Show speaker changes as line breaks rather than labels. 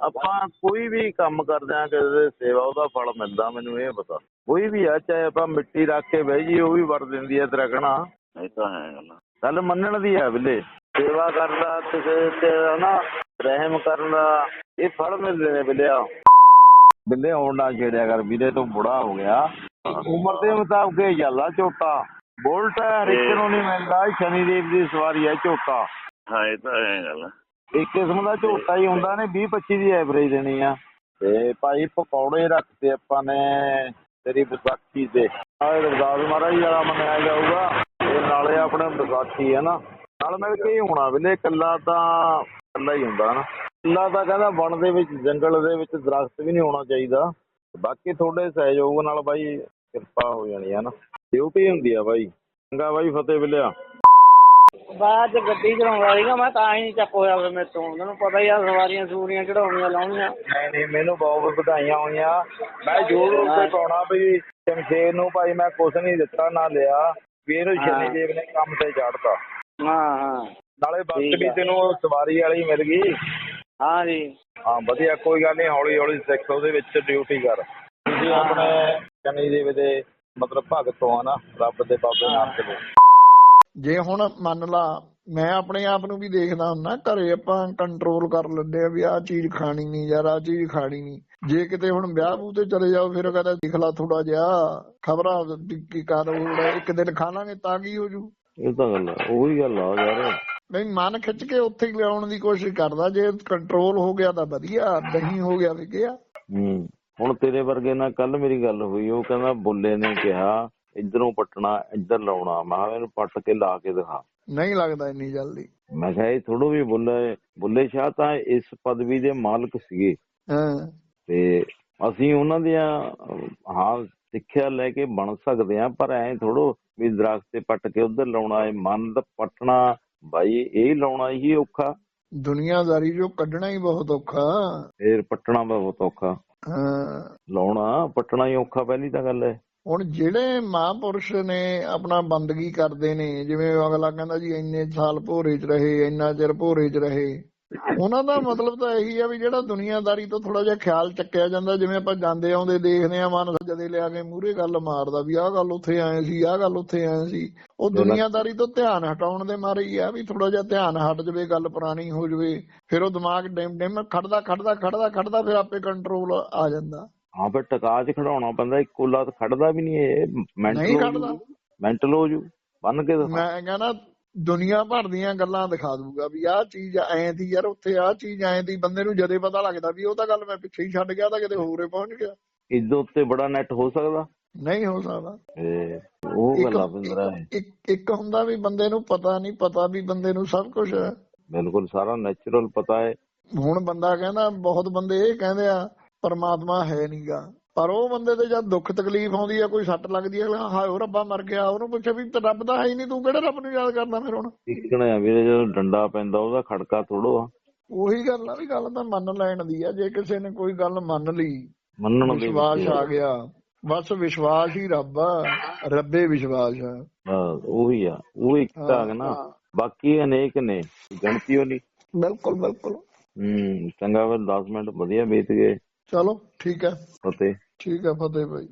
ਆਪਾਂ ਕੋਈ ਵੀ ਕੰਮ ਕਰਦੇ ਆ ਕਿਸੇ ਦੇ ਸੇਵਾ ਉਹਦਾ ਫਲ ਮਿਲਦਾ ਮੈਨੂੰ ਇਹ ਪਤਾ। ਕੋਈ ਵੀ ਆ ਚਾਹੇ ਆਪਾਂ ਮਿੱਟੀ ਰੱਖ ਕੇ ਬਹਿ ਜੀ ਉਹ ਵੀ ਵਰ ਦਿੰਦੀ ਹੈ ਤੇਰਾ ਕਹਣਾ
ਇਹ ਤਾਂ ਹੈ ਗੱਲ।
ਗੱਲ ਮੰਨਣ ਦੀ ਹੈ ਬਿੱਲੇ ਸੇਵਾ ਕਰਦਾ ਕਿਸੇ ਤੇ ਹਨਾ ਰਹਿਮ ਕਰਨ ਇਹ ਫਲ ਮਿਲਦੇ ਨੇ ਬਿੱਲਿਆ ਬਿੱਲੇ ਹੋਣ ਨਾ ਛੇੜਿਆ ਕਰ ਵੀਰੇ ਤੂੰ ਬੁੜਾ ਹੋ ਗਿਆ। ਉਮਰ ਦੇ ਮੁਤਾਬਕ ਇਹ ਚੱਲਦਾ ਝੋਟਾ। ਬੋਲਟ ਹੈ ਰਿਕ ਨੂੰ ਨਹੀਂ ਮਿਲਦਾ ਸ਼ਨੀ ਦੇਵ ਦੀ ਸਵਾਰੀ ਹੈ ਝੋਟਾ।
ਹਾਂ ਇਹ ਤਾਂ ਹੈ ਗੱਲ।
ਇੱਕ ਕਿਸਮ ਦਾ ਝੋਟਾ ਹੀ ਹੁੰਦਾ ਨੇ 20 25 ਦੀ ਐਵਰੇਜ ਦੇਣੀ ਆ। ਤੇ ਭਾਈ ਪਕੌੜੇ ਰੱਖਤੇ ਆਪਾਂ ਨੇ ਤੇਰੀ ਵਿਸਾਖੀ ਤੇ। ਆਹ ਰਵਦਾਸ ਮਹਾਰਾਜ ਵਾਲਾ ਮੰਨਿਆ ਜਾਊਗਾ, ਤੇ ਨਾਲੇ ਆਪਣੇ ਵਿਸਾਖੀ ਹੈ ਨਾ। ਨਾਲ ਮਿਲ ਕੇ ਹੀ ਹੋਣਾ ਵੀਲੇ, ਇਕੱਲਾ ਤਾਂ ਇਕੱਲਾ ਹੀ ਹੁੰਦਾ ਨਾ। ਇਕੱਲਾ ਤਾਂ ਕਹਿੰਦਾ ਵਣ ਦੇ ਵਿੱਚ, ਜੰਗਲ ਦੇ ਵਿੱਚ ਦਰਖਤ ਵੀ ਨਹੀਂ ਹੋਣਾ ਚਾਹੀਦਾ। ਬਾਕੀ ਤੁਹਾਡੇ ਸਹਿਯੋਗ ਨਾਲ ਬਾਈ ਕਿਰਪਾ ਹੋ ਜਾਣੀ ਹੈ ਨਾ। ਡਿਊਟੀ ਹੁੰਦੀ ਆ ਬਾਈ। ਚੰਗਾ ਬਾਈ, ਫਤਿਹ ਬਿਲਿਆ।
ਬਾਅਦ ਚ ਗੱਡੀ ਚਲਾਉਂਦਾ ਸੀਗਾ ਮੈਂ ਤਾਂ ਹੀ ਚੱਕ ਹੋਇਆ ਫਿਰ ਮੇਰੇ ਤੋਂ। ਤੈਨੂੰ ਪਤਾ ਹੀ ਆ ਸਵਾਰੀਆਂ ਸੂਰੀਆਂ ਚੜਾਉਣੀਆਂ ਲਾਉਣੀਆਂ।
ਨਹੀਂ ਨਹੀਂ ਮੈਨੂੰ ਬਹੁਤ ਵਧਾਈਆਂ ਹੋਈਆਂ। ਮੈਂ YouTube ਤੇ ਪਾਉਣਾ ਵੀ ਸ਼ਮਸ਼ੇਰ ਨੂੰ ਭਾਈ ਮੈਂ ਕੁਛ ਨਹੀਂ ਦਿੱਤਾ ਨਾ ਲਿਆ। ਵੀ ਇਹਨੂੰ ਸ਼ਨੀ ਦੇਵ ਨੇ ਕੰਮ ਤੇ ਚੜਤਾ
ਹਾਂ ਹਾਂ।
ਨਾਲੇ ਬੱਸ ਵੀ। ਤੈਨੂੰ ਸਵਾਰੀ ਵਾਲੀ ਮਿਲ ਗਈ।
ਹਾਂ ਜੀ।
ਹਾਂ ਵਧੀਆ ਕੋਈ ਗੱਲ ਨਹੀਂ ਹੌਲੀ ਹੌਲੀ ਸਿੱਖ ਉਹਦੇ ਵਿੱਚ ਡਿਊਟੀ ਕਰ। ਤੁਸੀਂ ਆਪਣੇ ਸ਼ਨੀ ਦੇਵ ਦੇ ਮਤਲਬ ਭਗਤ ਹੋ ਨਾ ਰੱਬ ਦੇ ਬਾਬੇ ਨਾਨਕ ਦੇ।
ਜੇ ਹੁਣ ਮੰਨ ਲਾ ਮੈਂ ਆਪਣੇ ਆਪ ਨੂੰ ਵੀ ਦੇਖਦਾ ਹੁੰਨਾ ਘਰੇ ਆਪਾਂ ਕੰਟਰੋਲ ਕਰ ਲੈਂਦੇ ਆ ਵੀ ਆਹ ਚੀਜ਼ ਖਾਣੀ ਨਹੀਂ ਯਾਰ ਆਹ ਚੀਜ਼ ਖਾਣੀ ਨਹੀਂ। ਜੇ ਕਿਤੇ ਹੁਣ ਵਿਆਹ ਬੂ ਤੇ ਚਲੇ ਜਾਓ ਫਿਰ ਕਹਿੰਦਾ ਦੇਖ ਲਾ ਥੋੜਾ ਜਿਹਾ ਖਬਰਾਂ ਕੀ ਕਰ ਹੋਣਾ ਇੱਕ ਦਿਨ ਖਾ ਲਾਂਗੇ ਤਾਂ ਕੀ ਹੋ ਜੂ?
ਇਹ ਤਾਂ ਗੱਲ ਉਹੀ ਗੱਲ ਆ ਯਾਰ।
ਨਹੀਂ ਮਨ ਖਿੱਚ ਕੇ ਉੱਥੇ ਹੀ ਲਿਆਉਣ ਦੀ ਕੋਸ਼ਿਸ਼ ਕਰਦਾ ਜੇ ਕੰਟਰੋਲ ਹੋ ਗਿਆ ਤਾਂ ਵਧੀਆ ਨਹੀਂ ਹੋ ਗਿਆ ਵੀ ਗਿਆ
ਹੂੰ ਹੁਣ ਤੇਰੇ ਵਰਗੇ ਨਾਲ ਕੱਲ ਮੇਰੀ ਗੱਲ ਹੋਈ ਉਹ ਕਹਿੰਦਾ ਬੁੱਲੇ ਨੇ ਕਿਹਾ ਇਧਰੋਂ ਪਟਣਾ ਇੱਧਰ ਲਾਉਣਾ ਮੈਂ ਕਿਹਾ ਇਹਨੂੰ ਪੱਟ ਕੇ ਲਾ ਕੇ ਦਿਖਾ।
ਨਹੀਂ ਲੱਗਦਾ ਇੰਨੀ ਜਲਦੀ।
ਮੈਂ ਕਿਹਾ ਇਹ ਥੋੜੋ ਵੀ ਬੁੱਲੇ ਬੁੱਲੇ ਸ਼ਾਹ ਤਾਂ ਇਸ ਪਦਵੀ ਦੇ ਮਾਲਕ ਸੀਗੇ।
ਹਾਂ।
ਤੇ ਅਸੀਂ ਉਹਨਾਂ ਦੀਆਂ ਹਾਂ ਸਿੱਖਿਆ ਲੈ ਕੇ ਬਣ ਸਕਦੇ ਆ ਪਰ ਐ ਥੋੜੋ ਵੀ ਦਰਖਤ ਤੇ ਪੱਟ ਕੇ ਉਧਰ ਲਾਉਣਾ ਹੈ ਮਨ ਦਾ ਪੱਟਣਾ ਬਾਈ ਇਹ ਲਾਉਣਾ ਹੀ ਔਖਾ।
ਦੁਨੀਆਦਾਰੀ ਜੋ ਕੱਢਣਾ ਹੀ ਬਹੁਤ ਔਖਾ।
ਫੇਰ ਪੱਟਣਾ ਬਹੁਤ ਔਖਾ।
ਹਾਂ।
ਲਾਉਣਾ ਪੱਟਣਾ ਹੀ ਔਖਾ ਪਹਿਲੀ ਤਾਂ ਗੱਲ ਹੈ।
ਹੁਣ ਜਿਹੜੇ ਮਹਾਂਪੁਰਸ਼ ਨੇ ਆਪਣਾ ਬੰਦਗੀ ਕਰਦੇ ਨੇ ਜਿਵੇਂ ਅਗਲਾ ਕਹਿੰਦਾ ਜੀ ਇੰਨੇ ਸਾਲ ਭੋਰੇ 'ਚ ਰਹੇ ਇੰਨਾ ਚਿਰ ਭੋਰੇ 'ਚ ਰਹੇ ਉਹਨਾਂ ਦਾ ਮਤਲਬ ਤਾਂ ਇਹੀ ਆ ਵੀ ਜਿਹੜਾ ਦੁਨੀਆਦਾਰੀ ਤੋਂ ਥੋੜਾ ਜਿਹਾ ਖਿਆਲ ਚੱਕਿਆ ਜਾਂਦਾ ਜਿਵੇਂ ਆਪਾਂ ਜਾਂਦੇ ਆਉਂਦੇ ਦੇਖਦੇ ਆ ਮਨ ਜਦੇ ਲਿਆ ਕੇ ਮੂਹਰੇ ਗੱਲ ਮਾਰਦਾ ਵੀ ਆਹ ਗੱਲ ਉੱਥੇ ਆਏ ਸੀ ਆਹ ਗੱਲ ਉੱਥੇ ਆਏ ਸੀ ਉਹ ਦੁਨੀਆਦਾਰੀ ਤੋਂ ਧਿਆਨ ਹਟਾਉਣ ਦੇ ਮਾਰੇ ਹੀ ਆ ਵੀ ਥੋੜਾ ਜਿਹਾ ਧਿਆਨ ਹਟ ਜਵੇ ਗੱਲ ਪੁਰਾਣੀ ਹੋ ਜਵੇ ਫਿਰ ਉਹ ਦਿਮਾਗ ਡਿਮ ਡਿਮ ਖੜਦਾ ਖੜਦਾ ਖੜਦਾ ਖੜਦਾ ਫਿਰ ਆਪੇ ਕੰਟਰੋਲ ਆ ਜਾਂਦਾ।
ਹਾਂ ਫਿਰ ਟਕਾ ਚ ਖੜਾਉਣਾ ਪੈਂਦਾ ਇੱਕੋ ਲੱਤ ਖੜਦਾ ਵੀ ਨਹੀਂ ਇਹ
ਨਹੀਂ
ਮੈਂਟਲ ਮੈਂਟਲ ਹੋ ਜੂ ਬੰਨ ਕੇ
ਮੈਂ ਕਹਿੰਦਾ ਦੁਨੀਆ ਭਰ ਦੀਆਂ ਗੱਲਾਂ ਦਿਖਾ ਦੂਗਾ ਵੀ ਆਹ ਚੀਜ਼ ਐਂ ਦੀ ਯਾਰ ਉੱਥੇ ਆਹ ਚੀਜ਼ ਐਂ ਦੀ ਬੰਦੇ ਨੂੰ ਜਦੇ ਪਤਾ ਲੱਗਦਾ ਵੀ ਉਹ ਤਾਂ ਗੱਲ ਮੈਂ ਪਿੱਛੇ ਹੀ ਛੱਡ ਗਿਆ ਤਾਂ ਕਿਤੇ ਹੋਰੇ ਪਹੁੰਚ ਗਿਆ।
ਇਦੋਂ ਉੱਤੇ ਬੜਾ ਨੈਟ ਹੋ ਸਕਦਾ।
ਨਹੀਂ ਹੋ ਸਕਦਾ।
ਇਹ ਉਹ ਗੱਲਾਂ ਬੰਦਰਾ ਹੈ
ਇੱਕ ਇੱਕ ਹੁੰਦਾ ਵੀ ਬੰਦੇ ਨੂੰ ਪਤਾ ਨਹੀਂ ਪਤਾ ਵੀ ਬੰਦੇ ਨੂੰ ਸਭ ਕੁਝ ਹੈ।
ਬਿਲਕੁਲ ਸਾਰਾ ਨੈਚੁਰਲ ਪਤਾ ਹੈ।
ਹੁਣ ਬੰਦਾ ਕਹਿੰਦਾ ਬਹੁਤ ਬੰਦੇ ਇਹ ਕਹਿੰਦੇ ਆ ਪਰਮਾਤਮਾ ਹੈ ਨਹੀਂਗਾ ਪਰ ਉਹ ਬੰਦੇ ਤੇ ਜਦ ਦੁੱਖ ਤਕਲੀਫ ਆਉਂਦੀ ਆ ਕੋਈ ਸੱਟ ਲੱਗਦੀ ਆ ਹਾਏ ਉਹ ਰੱਬਾ ਮਰ ਗਿਆ ਉਹਨੂੰ ਪੁੱਛੇ ਵੀ ਤੇ ਰੱਬ ਤਾਂ ਹੈ ਹੀ ਨਹੀਂ ਤੂੰ ਕਿਹੜੇ ਰੱਬ ਨੂੰ ਯਾਦ ਕਰਦਾ ਫਿਰ ਹੁਣ?
ਇੱਕਣੇ ਆ ਵੀਰੇ ਜਦੋਂ ਡੰਡਾ ਪੈਂਦਾ ਉਹਦਾ ਖੜਕਾ ਥੋੜੋ ਆ
ਉਹੀ ਗੱਲ ਆ ਵੀ ਗੱਲ ਤਾਂ ਮੰਨ ਲੈਣ ਦੀ ਆ ਜੇ ਕਿਸੇ ਨੇ ਕੋਈ ਗੱਲ ਮੰਨ ਲਈ
ਮੰਨਣ ਦੇ
ਵਿਸ਼ਵਾਸ ਆ ਗਿਆ ਬਸ ਵਿਸ਼ਵਾਸ ਹੀ ਰੱਬ ਆ ਰੱਬੇ ਵਿਸ਼ਵਾਸ ਆ।
ਬਸ ਉਹੀ ਆ ਉਹ ਇੱਕ ਤਾਂ ਨਾ ਬਾਕੀ ਅਨੇਕ ਨੇ ਗਿਣਤੀ ਨਹੀਂ।
ਬਿਲਕੁਲ ਬਿਲਕੁਲ।
ਹੂੰ ਚੰਗਾ ਫਿਰ 10 ਮਿੰਟ ਵਧੀਆ ਬੀਤ ਗਏ।
ਚਲੋ ਠੀਕ ਹੈ।
ਫਤਿਹ।
ਠੀਕ ਹੈ ਫਤਿਹ ਭਾਈ।